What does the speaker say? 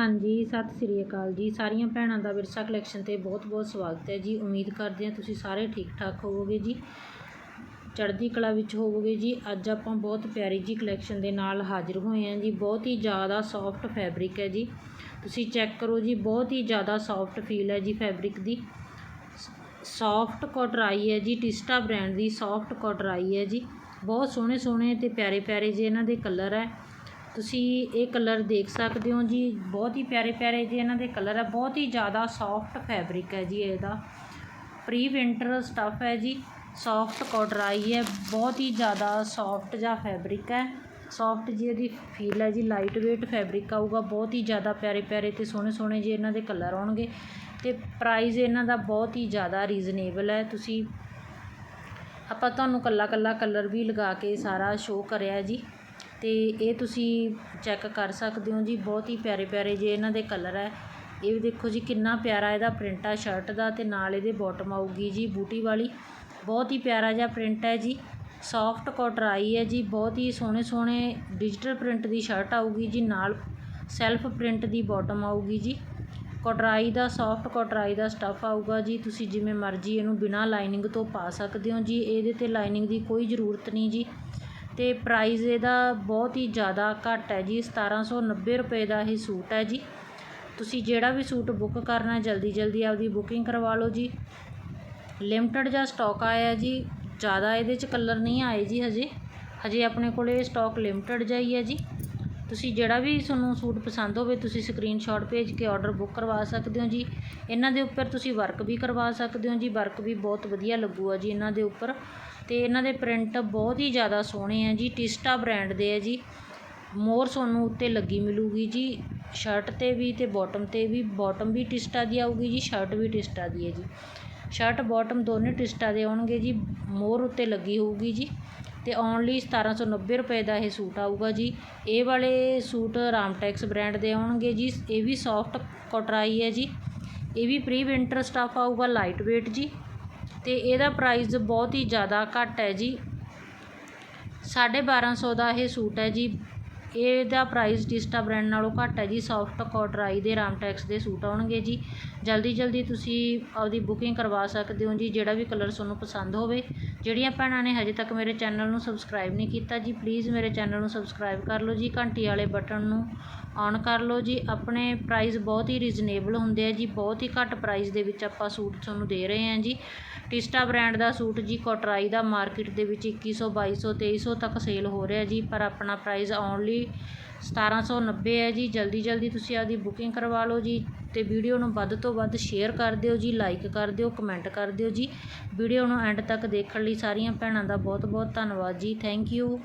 ਹਾਂਜੀ, ਸਤਿ ਸ੍ਰੀ ਅਕਾਲ ਜੀ। ਸਾਰੀਆਂ ਭੈਣਾਂ ਦਾ ਵਿਰਸਾ ਕਲੈਕਸ਼ਨ ਤੇ ਬਹੁਤ-ਬਹੁਤ ਸਵਾਗਤ ਹੈ ਜੀ। ਉਮੀਦ ਕਰਦੇ ਹਾਂ ਤੁਸੀਂ ਸਾਰੇ ਠੀਕ ਠਾਕ ਹੋਵੋਗੇ ਜੀ। ਚੜ੍ਹਦੀ ਕਲਾ ਵਿੱਚ ਹੋਵੋਗੇ ਜੀ। ਅੱਜ ਆਪਾਂ ਬਹੁਤ ਪਿਆਰੀ ਜੀ ਕਲੈਕਸ਼ਨ ਦੇ ਨਾਲ ਹਾਜ਼ਰ ਹੋਏ ਹਾਂ ਜੀ। ਬਹੁਤ ਹੀ ਜ਼ਿਆਦਾ ਸੌਫਟ ਫੈਬਰਿਕ ਹੈ ਜੀ। ਤੁਸੀਂ ਚੈੱਕ ਕਰੋ ਜੀ, ਬਹੁਤ ਹੀ ਜ਼ਿਆਦਾ ਸੌਫਟ ਫੀਲ ਹੈ ਜੀ ਫੈਬਰਿਕ ਦੀ। ਸੌਫਟ ਕੋਟਰਾਈ ਹੈ ਜੀ, ਟਿਸਟਾ ਬ੍ਰਾਂਡ ਦੀ ਸੌਫਟ ਕੋਟਰਾਈ ਹੈ ਜੀ। ਬਹੁਤ ਸੋਹਣੇ ਸੋਹਣੇ ਤੇ ਪਿਆਰੇ ਪਿਆਰੇ ਜੇ ਇਹਨਾਂ ਦੇ ਕਲਰ ਹੈ। ਤੁਸੀਂ ਇਹ ਕਲਰ ਦੇਖ ਸਕਦੇ ਹੋ ਜੀ। ਬਹੁਤ ਹੀ ਪਿਆਰੇ ਪਿਆਰੇ ਜੇ ਇਹਨਾਂ ਦੇ ਕਲਰ ਹੈ ਬਹੁਤ ਹੀ ਜ਼ਿਆਦਾ ਸੌਫਟ ਫੈਬਰਿਕ ਹੈ ਜੀ ਇਹਦਾ। ਪ੍ਰੀ ਵਿੰਟਰ ਸਟੱਫ ਹੈ ਜੀ। ਸੌਫਟ ਕੋਟਰਾਈ ਹੈ। ਬਹੁਤ ਹੀ ਜ਼ਿਆਦਾ ਸੌਫਟ ਜਿਹਾ ਫੈਬਰਿਕ ਹੈ। ਸੌਫਟ ਜੀ ਇਹਦੀ ਫੀਲ ਹੈ ਜੀ। ਲਾਈਟ ਵੇਟ ਫੈਬਰਿਕ ਆਊਗਾ। ਬਹੁਤ ਹੀ ਜ਼ਿਆਦਾ ਪਿਆਰੇ ਪਿਆਰੇ ਤੇ ਸੋਹਣੇ ਸੋਹਣੇ ਜੀ ਇਹਨਾਂ ਦੇ ਕਲਰ ਆਉਣਗੇ। ਤੇ ਪ੍ਰਾਈਸ ਇਹਨਾਂ ਦਾ ਬਹੁਤ ਹੀ ਜ਼ਿਆਦਾ ਰੀਜ਼ਨੇਬਲ ਹੈ। ਤੁਸੀਂ ਆਪਾਂ ਤੁਹਾਨੂੰ ਕੱਲਾ ਕੱਲਾ ਕਲਰ ਵੀ ਲਗਾ ਕੇ ਸਾਰਾ ਸ਼ੋਅ ਕਰਿਆ ਜੀ। ਅਤੇ ਇਹ ਤੁਸੀਂ ਚੈੱਕ ਕਰ ਸਕਦੇ ਹੋ ਜੀ, ਬਹੁਤ ਹੀ ਪਿਆਰੇ ਪਿਆਰੇ ਜੇ ਇਹਨਾਂ ਦੇ ਕਲਰ ਹੈ। ਇਹ ਵੀ ਦੇਖੋ ਜੀ, ਕਿੰਨਾ ਪਿਆਰਾ ਇਹਦਾ ਪ੍ਰਿੰਟ ਆ ਸ਼ਰਟ ਦਾ ਅਤੇ ਨਾਲ ਇਹਦੇ ਬੋਟਮ ਆਊਗੀ ਜੀ ਬੂਟੀ ਵਾਲੀ। ਬਹੁਤ ਹੀ ਪਿਆਰਾ ਜਿਹਾ ਪ੍ਰਿੰਟ ਹੈ ਜੀ। ਸੌਫਟ ਕੋਟਰਾਈ ਹੈ ਜੀ, ਬਹੁਤ ਹੀ ਸੋਹਣੇ ਸੋਹਣੇ ਡਿਜੀਟਲ ਪ੍ਰਿੰਟ ਦੀ ਸ਼ਰਟ ਆਊਗੀ ਜੀ, ਨਾਲ ਸੈਲਫ ਪ੍ਰਿੰਟ ਦੀ ਬਾਟਮ ਆਊਗੀ ਜੀ। ਕੋਟਰਾਈ ਦਾ ਸੌਫਟ ਕੋਟਰਾਈ ਦਾ ਸਟੱਫ ਆਊਗਾ ਜੀ, ਤੁਸੀਂ ਜਿਵੇਂ ਮਰਜ਼ੀ ਇਹਨੂੰ ਬਿਨਾ ਲਾਈਨਿੰਗ ਤੋਂ ਪਾ ਸਕਦੇ ਹੋ ਜੀ। ਇਹਦੇ ਤੇ ਲਾਈਨਿੰਗ ਦੀ ਕੋਈ ਜ਼ਰੂਰਤ ਨਹੀਂ ਜੀ। ਅਤੇ ਪ੍ਰਾਈਜ਼ ਇਹਦਾ ਬਹੁਤ ਹੀ ਜ਼ਿਆਦਾ ਘੱਟ ਹੈ ਜੀ 1790 ਰੁਪਏ ਦਾ ਇਹ ਸੂਟ ਹੈ ਜੀ। ਤੁਸੀਂ ਜਿਹੜਾ ਵੀ ਸੂਟ ਬੁੱਕ ਕਰਨਾ, ਜਲਦੀ ਜਲਦੀ ਆਪਦੀ ਬੁਕਿੰਗ ਕਰਵਾ ਲਓ ਜੀ। ਲਿਮਟਿਡ ਜਿਹਾ ਸਟਾਕ ਆਇਆ ਜੀ, ਜ਼ਿਆਦਾ ਇਹਦੇ 'ਚ ਕਲਰ ਨਹੀਂ ਆਏ ਜੀ ਹਜੇ। ਹਜੇ ਆਪਣੇ ਕੋਲ ਇਹ ਸਟਾਕ ਲਿਮਟਿਡ ਜਿਹਾ ਹੀ ਹੈ ਜੀ। ਤੁਸੀਂ ਜਿਹੜਾ ਵੀ ਤੁਹਾਨੂੰ ਸੂਟ ਪਸੰਦ ਹੋਵੇ, ਤੁਸੀਂ ਸਕਰੀਨਸ਼ਾਟ ਭੇਜ ਕੇ ਆਰਡਰ ਬੁੱਕ ਕਰਵਾ ਸਕਦੇ ਹੋ ਜੀ। ਇਹਨਾਂ ਦੇ ਉੱਪਰ ਤੁਸੀਂ ਵਰਕ ਵੀ ਕਰਵਾ ਸਕਦੇ ਹੋ ਜੀ ਵਰਕ ਵੀ ਬਹੁਤ ਵਧੀਆ ਲੱਗੂਗਾ ਜੀ ਇਹਨਾਂ ਦੇ ਉੱਪਰ। ਅਤੇ ਇਹਨਾਂ ਦੇ ਪ੍ਰਿੰਟ ਬਹੁਤ ਹੀ ਜ਼ਿਆਦਾ ਸੋਹਣੇ ਆ ਜੀ, ਟਿਸਟਾ ਬ੍ਰੈਂਡ ਦੇ ਆ ਜੀ। ਮੋਰ ਸੋਨੂੰ ਉੱਤੇ ਲੱਗੀ ਮਿਲੂਗੀ ਜੀ ਸ਼ਰਟ ਤੇ ਵੀ ਅਤੇ ਬੋਟਮ ਤੇ ਵੀ। ਬੋਟਮ ਵੀ ਟਿਸਟਾ ਦੀ ਆਊਗੀ ਜੀ ਸ਼ਰਟ ਵੀ ਟਿਸਟਾ ਦੀ ਹੈ ਜੀ। ਸ਼ਰਟ ਬੋਟਮ ਦੋਨੇ ਟਿਸਟਾ ਦੇ ਆਉਣਗੇ ਜੀ ਮੋਰ ਉੱਤੇ ਲੱਗੀ ਹੋਊਗੀ ਜੀ। ਤੇ ਓਨਲੀ 1790 ਰੁਪਏ ਦਾ ਇਹ ਸੂਟ ਆਊਗਾ ਜੀ। ਇਹ ਵਾਲੇ ਸੂਟ ਰਾਮਟੈਕਸ ਬ੍ਰਾਂਡ ਦੇ ਆਉਣਗੇ ਜੀ। ਇਹ ਵੀ ਸੌਫਟ ਕੋਟਰਾਈ ਹੈ ਜੀ। ਇਹ ਵੀ ਪ੍ਰੀ ਵਿੰਟਰ ਸਟੱਫ ਆਊਗਾ ਲਾਈਟ ਵੇਟ ਜੀ। ਅਤੇ ਇਹਦਾ ਪ੍ਰਾਈਜ਼ ਬਹੁਤ ਹੀ ਜ਼ਿਆਦਾ ਘੱਟ ਹੈ ਜੀ। 1250 ਦਾ ਇਹ ਸੂਟ ਹੈ ਜੀ। ਇਹਦਾ ਪ੍ਰਾਈਸ ਟਿਸਟਾ ਬ੍ਰਾਂਡ ਨਾਲੋਂ ਘੱਟ ਹੈ ਜੀ ਸੌਫਟ ਕੋਟਰਾਈ ਦੇ ਰਾਮਟੈਕਸ ਦੇ ਸੂਟ ਆਉਣਗੇ ਜੀ। ਜਲਦੀ ਜਲਦੀ ਤੁਸੀਂ ਆਪਦੀ ਬੁਕਿੰਗ ਕਰਵਾ ਸਕਦੇ ਹੋ ਜੀ, ਜਿਹੜਾ ਵੀ ਕਲਰ ਤੁਹਾਨੂੰ ਪਸੰਦ ਹੋਵੇ। ਜਿਹੜੀਆਂ ਭੈਣਾਂ ਨੇ ਹਜੇ ਤੱਕ ਮੇਰੇ ਚੈਨਲ ਨੂੰ ਸਬਸਕ੍ਰਾਈਬ ਨਹੀਂ ਕੀਤਾ ਜੀ ਪਲੀਜ਼ ਮੇਰੇ ਚੈਨਲ ਨੂੰ ਸਬਸਕ੍ਰਾਈਬ ਕਰ ਲਓ ਜੀ, ਘੰਟੀ ਵਾਲੇ ਬਟਨ ਨੂੰ ਔਨ ਕਰ ਲਓ ਜੀ। ਆਪਣੇ ਪ੍ਰਾਈਸ ਬਹੁਤ ਹੀ ਰੀਜ਼ਨੇਬਲ ਹੁੰਦੇ ਆ ਜੀ, ਬਹੁਤ ਹੀ ਘੱਟ ਪ੍ਰਾਈਸ ਦੇ ਵਿੱਚ ਆਪਾਂ ਸੂਟ ਤੁਹਾਨੂੰ ਦੇ ਰਹੇ ਹਾਂ ਜੀ। ਟਿਸਟਾ ਬ੍ਰਾਂਡ ਦਾ ਸੂਟ ਜੀ ਕੋਟਰਾਈ ਦਾ ਮਾਰਕੀਟ ਦੇ ਵਿੱਚ 2100 2200 2300 ਤੱਕ ਸੇਲ ਹੋ ਰਿਹਾ ਜੀ, ਪਰ ਆਪਣਾ ਪ੍ਰਾਈਸ ਓਨਲੀ 1790 ਹੈ ਜੀ। ਜਲਦੀ ਜਲਦੀ ਤੁਸੀਂ ਆਪਦੀ ਬੁਕਿੰਗ ਕਰਵਾ ਲਓ ਜੀ ਤੇ ਵੀਡੀਓ ਨੂੰ ਵੱਧ ਤੋਂ ਵੱਧ ਸ਼ੇਅਰ ਕਰ ਦਿਓ ਜੀ, ਲਾਈਕ ਕਰ ਦਿਓ, ਕਮੈਂਟ ਕਰ ਦਿਓ ਜੀ। ਵੀਡੀਓ ਨੂੰ ਐਂਡ ਤੱਕ ਦੇਖਣ ਲਈ ਸਾਰੀਆਂ ਭੈਣਾਂ ਦਾ ਬਹੁਤ ਬਹੁਤ ਧੰਨਵਾਦ ਜੀ। Thank you.